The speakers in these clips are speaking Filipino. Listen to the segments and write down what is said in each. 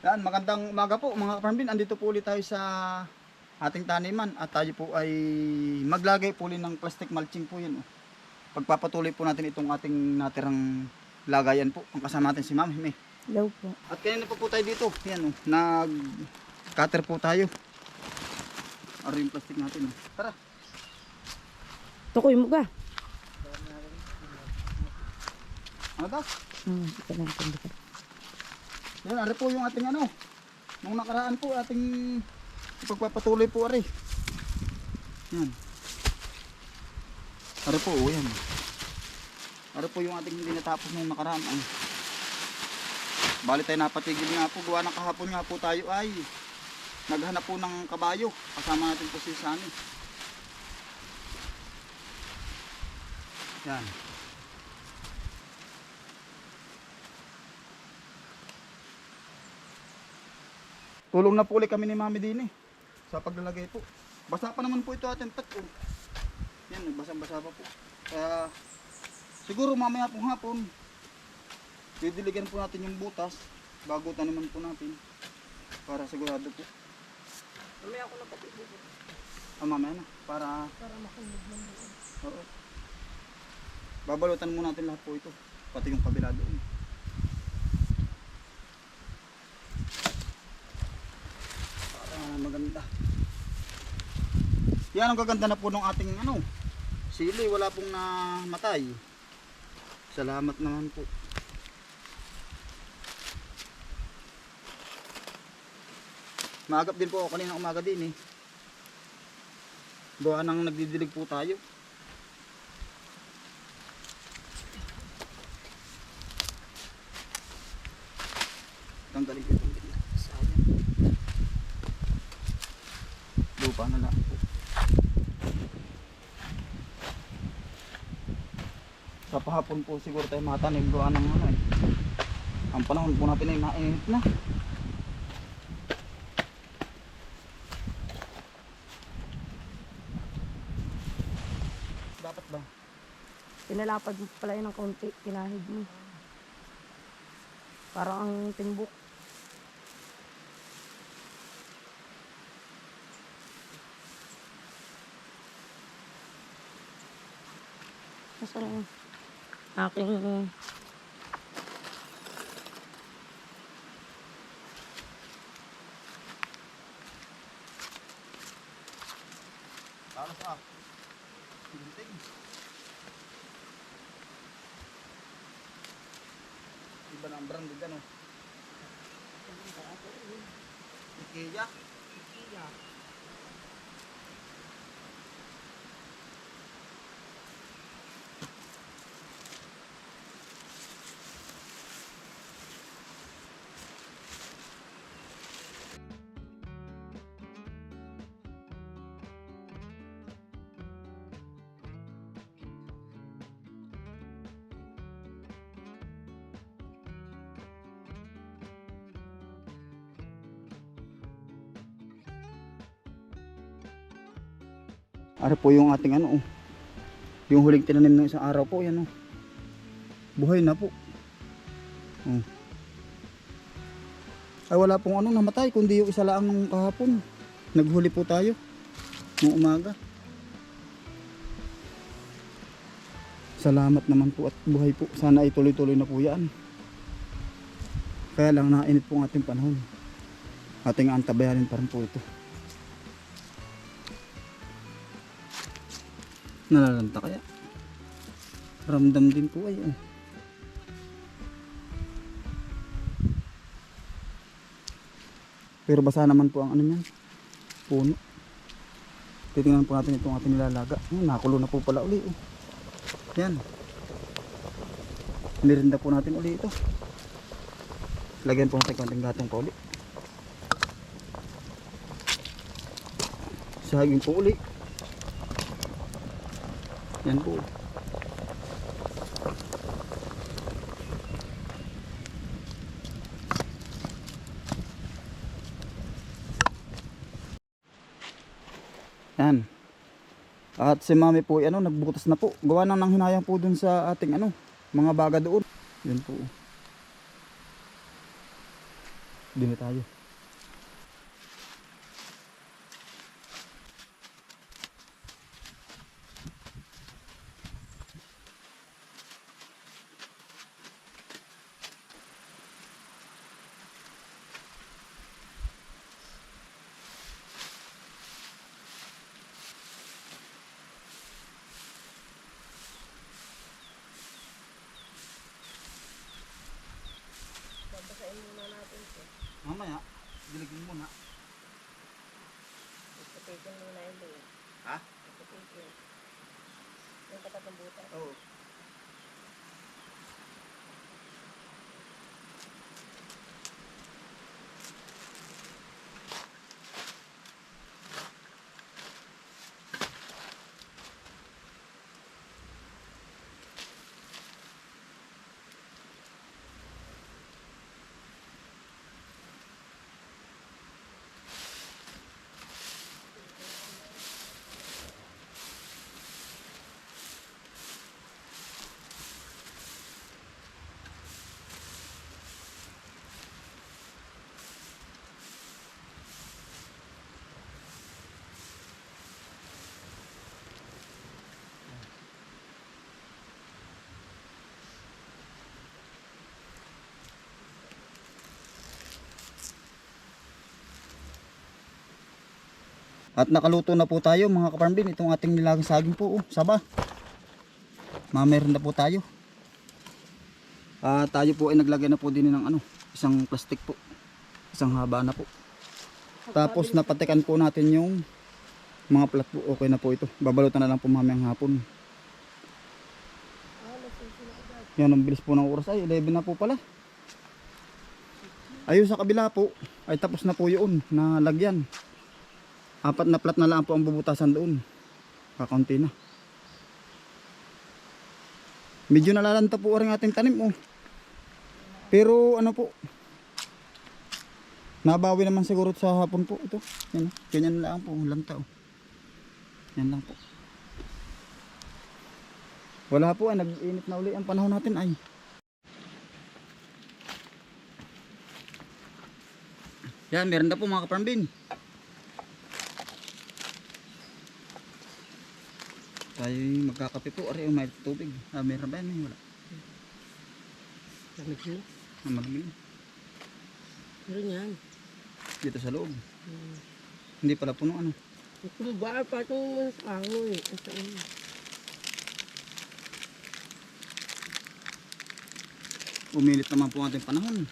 Yan, magandang umaga po mga kaparambin. Andito po ulit tayo sa ating taniman at tayo po ay maglagay po ulit ng plastic mulching po yun. Oh. Pagpapatuloy po natin itong ating natirang lagayan po. Ang kasama natin si Ma'am Hime. Hello po. At kanina pa po tayo dito. Yan oh, nag cutter po tayo. Ano yung plastic natin oh. Tara. Tukoy mo ka. Ano daw? Hmm, ito lang ito. dito. Yan, ari po yung ating ano. Nung nakaraan po ating pagpapatuloy po ari. Yan. Ari po, oh, yan. Ari po yung ating hindi natapos nung nakaraan. Ano. Bali tayo napatigil nga po. Gawa ng kahapon nga po tayo ay naghanap po ng kabayo. Kasama natin po si Sani. Yan. Tulong na po ulit kami ni Mami Dini sa paglalagay po. Basa pa naman po ito ating pat. Oh. Yan, basang-basa pa po. Kaya siguro mamaya po hapon didiligan po natin yung butas bago taniman po natin para sigurado po. Mamaya ako na dito. Ah, mamaya na para Para makunig mo doon. oo. Babalutan muna natin lahat po ito pati yung kabila doon. Para maganda. Yan ang gaganda na po ng ating ano. Sili, wala pong namatay. Salamat naman po. Maagap din po ako kanina umaga din eh. Gawa nang nagdidilig po tayo. Tanggalin ko ganyan. Sayang. Lupa na lang po. Sa pahapon po siguro tayo matanim gawa ng ano eh. Ang panahon po natin ay mainit na. Dapat ba? Pinalapad mo pala yun ng konti. Kinahig mo. Parang ang timbuk. Yung aking Para sa Tinting. Iba na ang branded ano. Ikea. Ano po yung ating ano oh. Yung huling tinanim ng isang araw po yan oh. Buhay na po. Oh. Ay wala pong ano namatay kundi yung isa lang nung kahapon. Naghuli po tayo nung umaga. Salamat naman po at buhay po. Sana ay tuloy-tuloy na po yan. Kaya lang nainit po ang ating panahon. Ating antabayanin pa rin po ito. Nalalanta kaya? Ramdam din po ay oh. Pero basa naman po ang ano yan. Puno. Titingnan po natin itong ating nilalaga. Oh, nakulo na po pala uli. Oh. Yan. Nirinda po natin uli ito. Lagyan po natin konting gatong pa uli. Saging po uli. Yan po. Yan. At si mami po, ano, nagbutas na po. Gawa na ng hinayang po dun sa ating ano, mga baga doon. Yan po. din tayo. Babasahin muna natin ito. Mamaya, diligin muna. Ipatikin muna yung doon. Ha? Ipatikin. Yung katat ng butas. Oo. At nakaluto na po tayo mga kaparmbin. Itong ating nilagang saging po. Oh, saba. Mameron na po tayo. Ah, tayo po ay naglagay na po din ng ano, isang plastic po. Isang haba na po. Tapos napatikan po natin yung mga plat po. Okay na po ito. Babalutan na lang po mamayang hapon. Yan, ang bilis po ng oras. Ay, 11 na po pala. Ayun sa kabila po, ay tapos na po yun na lagyan. Apat na plat na lang po ang bubutasan doon. Kakaunti na. Medyo nalalanta po ang ating tanim oh. Pero ano po, nabawi naman siguro sa hapon po ito. Yan, ganyan lang po, lanta oh. Yan lang po. Wala po, ay nag-init na uli ang panahon natin ay. Yan, meron na po mga kaparambin. Tayo magkakape po, ari may tubig. Ah, meron ba yan? Wala. Lamig mo. Ah, malamig. Meron yan. Dito sa loob. Hmm. Hindi pala puno ano. Kung ba, patong sa angoy. Sa ano. Umilit naman po ating panahon.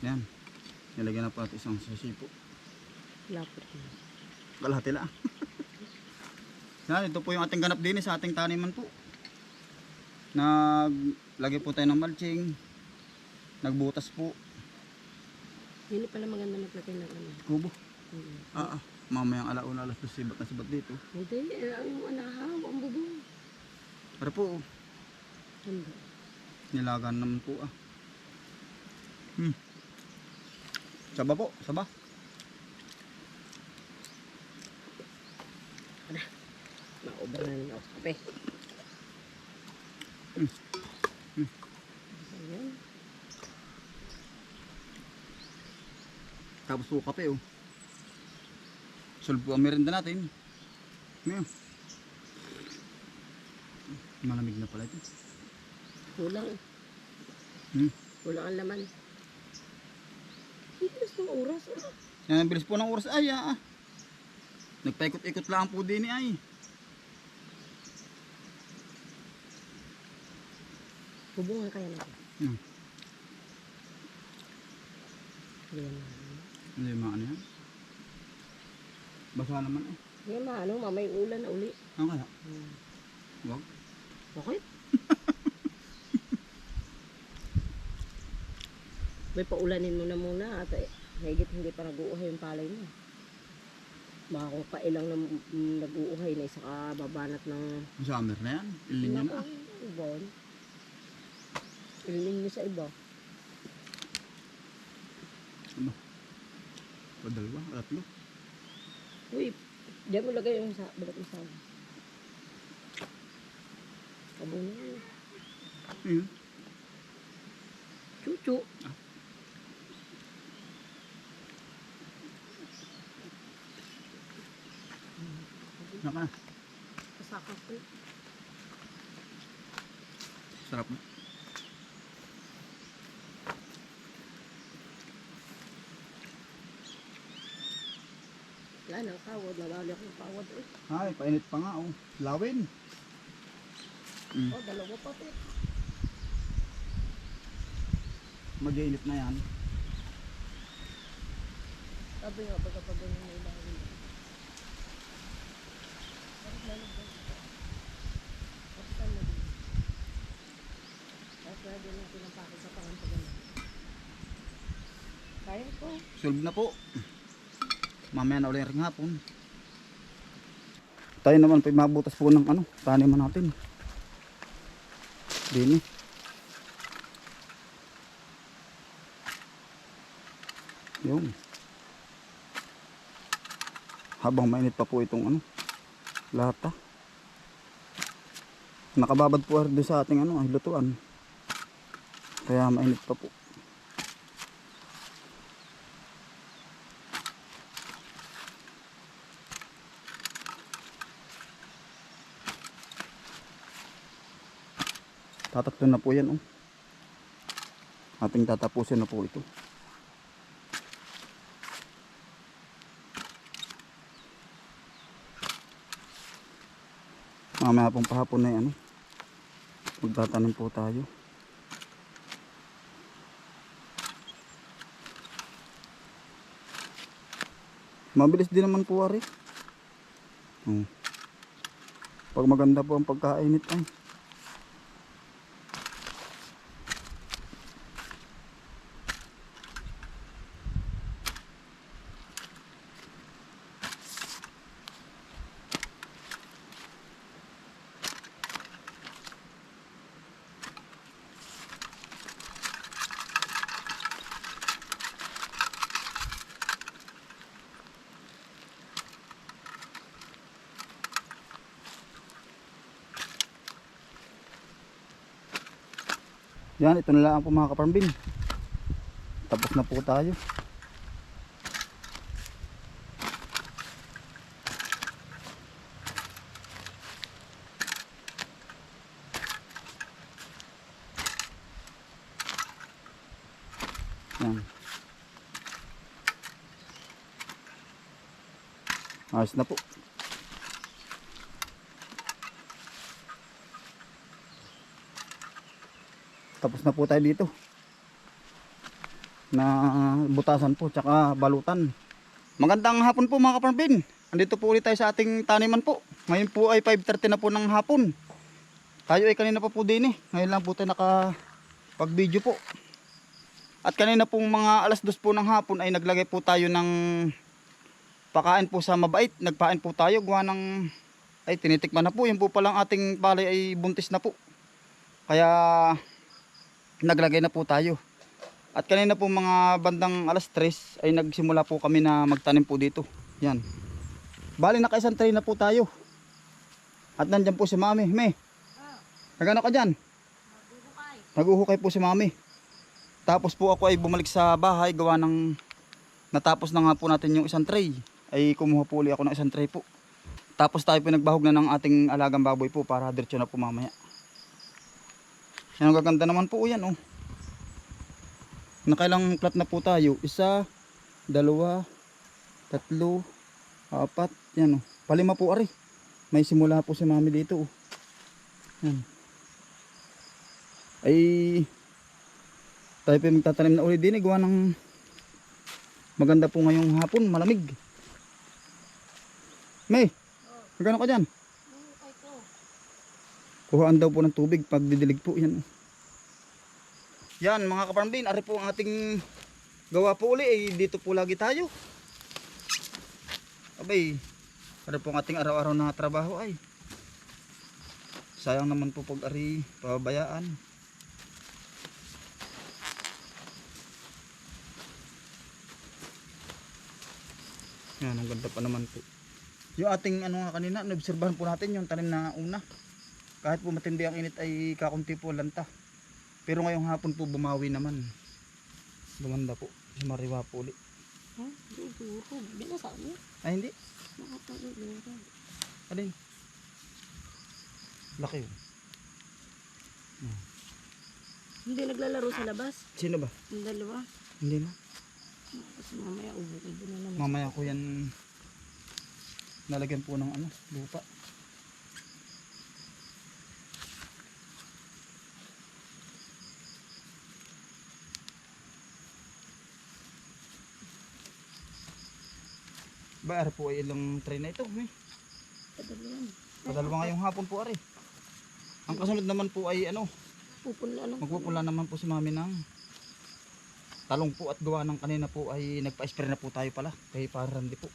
Yan. Na natin isang sachet po. Lapot mo. Kalahati lang. Yan, ito po yung ating ganap din sa ating taniman po. Naglagay po tayo ng mulching. Nagbutas po. Hindi pala maganda maglagay ng ano. Kubo. Hmm. Ah, ah. Mamayang alauna alas dos sibat na sibat dito. Hindi, eh, yung anahaw, ang bubong. Pero po, Hindi. nilagan naman po ah. Hmm. Saba po, saba. Maubra na nila ako sa kape. Mm. Mm. Ayan. Tapos po kape oh. Solve po ang merienda natin. Ngayon. Malamig na pala ito. Kulang. Hmm. Kulang ang laman. Hindi gusto ng oras. ah. Yan ang bilis po ng oras. Ay, ah. ah. Nagpaikot-ikot lang po din ay. Bubungan kaya natin. Hmm. Hindi mga ano yan. Basa naman eh. Yan ma, ano, mamay ulan na uli. Ano kaya? Hmm. Wag. Bakit? May paulanin mo na muna at eh, higit hindi pa nag-uuhay yung palay mo. Baka kung kailang na nag-uuhay na isa ka babanat ng Summer na yan. Ilin nyo na. Ibon. Niyo sa iba. Ano? O dalawa, tatlo. Uy, Diyan mo lagay yung sa balat mo sa Kabunin mo. Ayun. Chuchu. Naka na. Kasakot ko. Sarap na. Wala na, kawad. Nabali ako ng kawad. Eh. Ay, painit pa nga oh. Lawin. Mm. Oh, dalawa pa po. Mag-iinit na yan. Sabi nga, baga pa ganyan na. Bakit lalagyan natin ang pakit sa pangantagan? Kaya ko. Solve na po. Mamaya na ulit ring hapon. Tayo naman po mabutas po ng ano, taniman natin. Dini. Yun. Habang mainit pa po itong ano, lata. Nakababad po doon sa ating ano, lutuan. Kaya mainit pa po. Tatatlo na po yan oh. Ating tatapusin na po ito. Mamaya pong pahapon na yan. ano. Magtatanim po tayo. Mabilis din naman po ari. Hmm. Pag maganda po ang pagkainit ay. Yan, ito na lang po mga kaparmbin. Tapos na po tayo. Yan. Ayos na po. Tapos na po tayo dito. Na butasan po tsaka balutan. Magandang hapon po mga kaparmbin. Andito po ulit tayo sa ating taniman po. Ngayon po ay 5.30 na po ng hapon. Tayo ay kanina pa po din eh. Ngayon lang po tayo naka pag video po. At kanina pong mga alas dos po ng hapon ay naglagay po tayo ng pakain po sa mabait. Nagpain po tayo gawa ng ay tinitikman na po. Yung po palang ating palay ay buntis na po. Kaya naglagay na po tayo. At kanina po mga bandang alas 3 ay nagsimula po kami na magtanim po dito. Yan. Bali naka isang tray na po tayo. At nandyan po si Mami. Me. Nagano ka dyan? Naguhukay po si Mami. Tapos po ako ay bumalik sa bahay gawa ng natapos na nga po natin yung isang tray. Ay kumuha po ako ng isang tray po. Tapos tayo pinagbahog na ng ating alagang baboy po para diretso na po mamaya. Yan ang gaganda naman po yan oh. Nakailang plat na po tayo. Isa, dalawa, tatlo, apat, yan oh. Palima po ari. May simula po si mami dito oh. Yan. Ay tayo pa magtatanim na ulit din eh. Gawa ng maganda po ngayong hapon, malamig. May, magano ka dyan? Kuhaan daw po ng tubig pag didilig po yan. Yan mga kaparambin, ari po ang ating gawa po uli. Eh, dito po lagi tayo. Abay, ari po ang ating araw-araw na trabaho ay. Sayang naman po pag ari pababayaan. Yan, ang ganda pa naman po. Yung ating ano nga kanina, naobserbahan po natin yung tanim na una. Kahit po matindi ang init ay kakunti po lanta. Pero ngayong hapon po bumawi naman. Gumanda po. Si Mariwa po ulit. Ha? Siguro. Binasa mo. Ay hindi. Nakapagiguro. Alin? Laki yun. Hindi naglalaro sa labas. Sino ba? Yung dalawa. Hindi na. Kasi mamaya ubo-ubo na naman. Mamaya ko yan nalagyan po ng ano, lupa. Ba, ari po ay ilang tray na ito. Eh. Padala yan. Padalwa ngayong hapon po ari. Ang kasunod naman po ay ano, Pupunla lang. magpupula naman po si mami ng talong po at gawa ng kanina po ay nagpa-spray na po tayo pala kay Parandi po.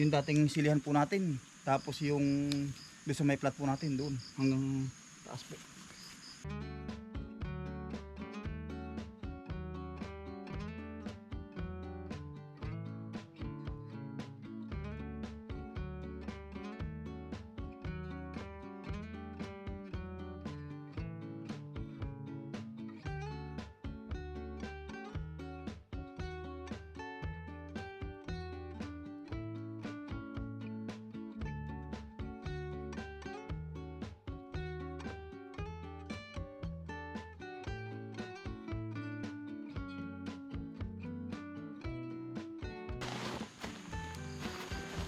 Yung dating silihan po natin. Tapos yung doon sa may plat po natin doon hanggang taas po.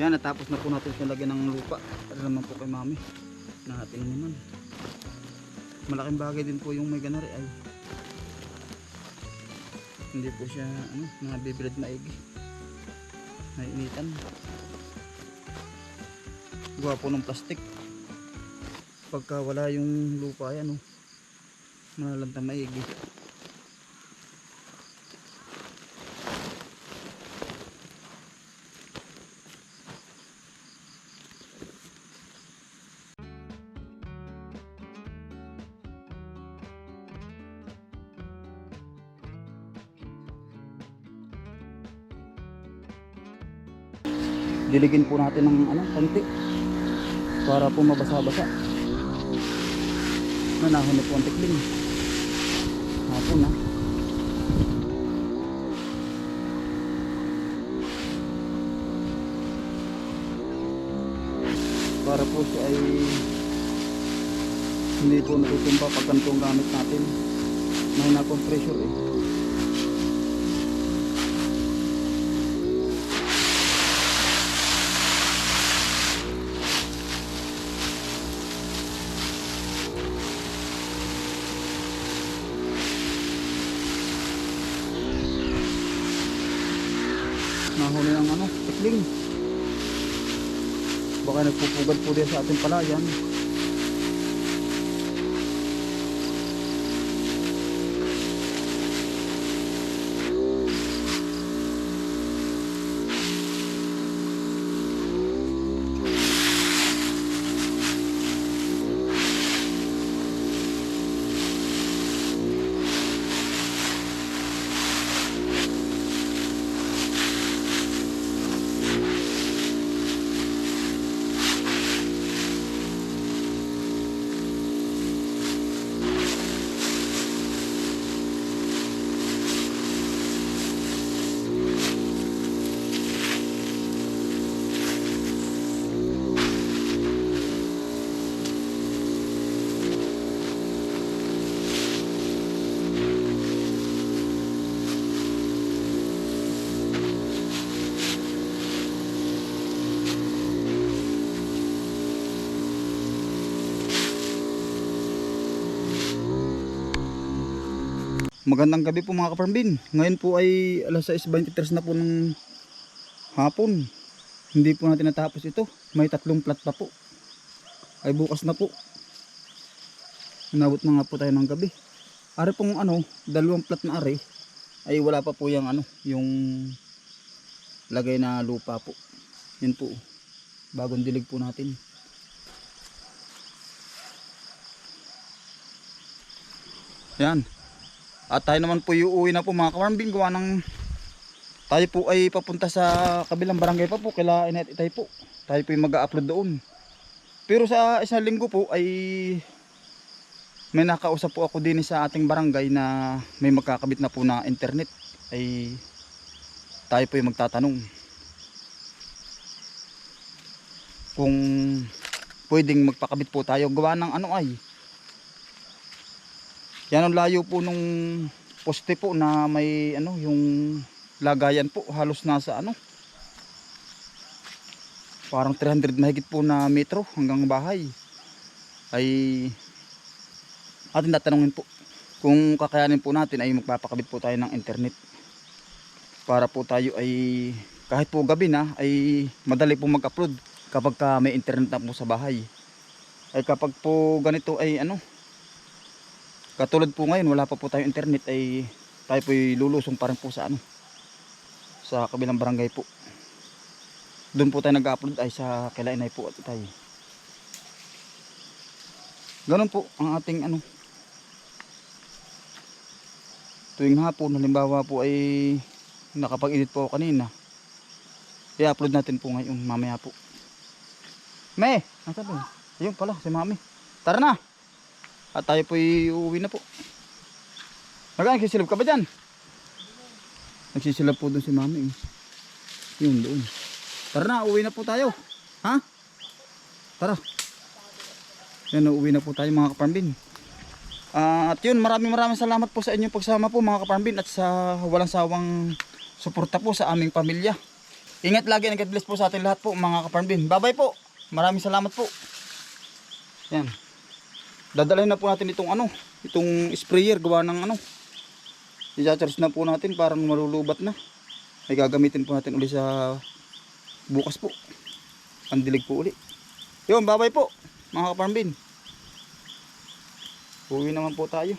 Yan, natapos na po natin itong lagyan ng lupa. Para naman po kay mami. Na ating naman. Malaking bagay din po yung may ganari ay hindi po siya ano, nabibilad maigi. Nainitan. Gawa po ng plastic. Pagka wala yung lupa yan, oh, malalanta maigi. Diligin po natin ng ano, konti. Para po mabasa-basa. Nanahon na po ang tikling. Hapon na para po siya ay hindi po natutumba pag ganito ang gamit natin. May na pong pressure eh Baka nagpupugad po din sa ating palayan. Magandang gabi po mga kaparmbin. Ngayon po ay alas 6.23 na po ng hapon. Hindi po natin natapos ito. May tatlong plat pa po. Ay bukas na po. Inabot na nga po tayo ng gabi. Ari pong ano, dalawang plat na ari ay wala pa po yung ano, yung lagay na lupa po. Yun po. Bagong dilig po natin. Yan. At tayo naman po uuwi na po mga kawarmbin gawa ng tayo po ay papunta sa kabilang barangay pa po, kila Inet Itay po. Tayo po yung mag-upload doon. Pero sa isang linggo po ay may nakausap po ako din sa ating barangay na may magkakabit na po na internet. Ay tayo po yung magtatanong kung pwedeng magpakabit po tayo gawa ng ano ay yan ang layo po nung poste po na may ano yung lagayan po halos nasa ano parang 300 mahigit po na metro hanggang bahay. Ay atin tatanungin po kung kakayanin po natin ay magpapakabit po tayo ng internet. Para po tayo ay kahit po gabi na ay madali po mag-upload kapag ka may internet na po sa bahay. Ay kapag po ganito ay ano katulad po ngayon wala pa po tayong internet ay tayo po lulusong pa rin po sa ano sa kabilang barangay po doon po tayo nag-upload ay sa Kalainay po at tayo ganun po ang ating ano tuwing hapon halimbawa po ay nakapag-edit po ako kanina i-upload natin po ngayon mamaya po Me, nasa po? Ayun pala, si mami. Tara na. At tayo po uuwi na po. Magaan, nagsisilap ka ba dyan? Nagsisilap po doon si mami. eh. Yun doon. Tara na, uuwi na po tayo. Ha? Tara. Yan, uuwi na po tayo mga kaparmbin. Ah, at yun, maraming maraming salamat po sa inyong pagsama po mga kaparmbin at sa walang sawang suporta po sa aming pamilya. Ingat lagi and God bless po sa ating lahat po mga kaparmbin. Bye bye po. Maraming salamat po. Yan. Dadalhin na po natin itong ano, itong sprayer gawa ng ano. I-charge na po natin parang malulubat na. Ay gagamitin po natin uli sa bukas po. Pandilig po uli. Yun, bye-bye po mga kaparmbin. Uwi naman po tayo.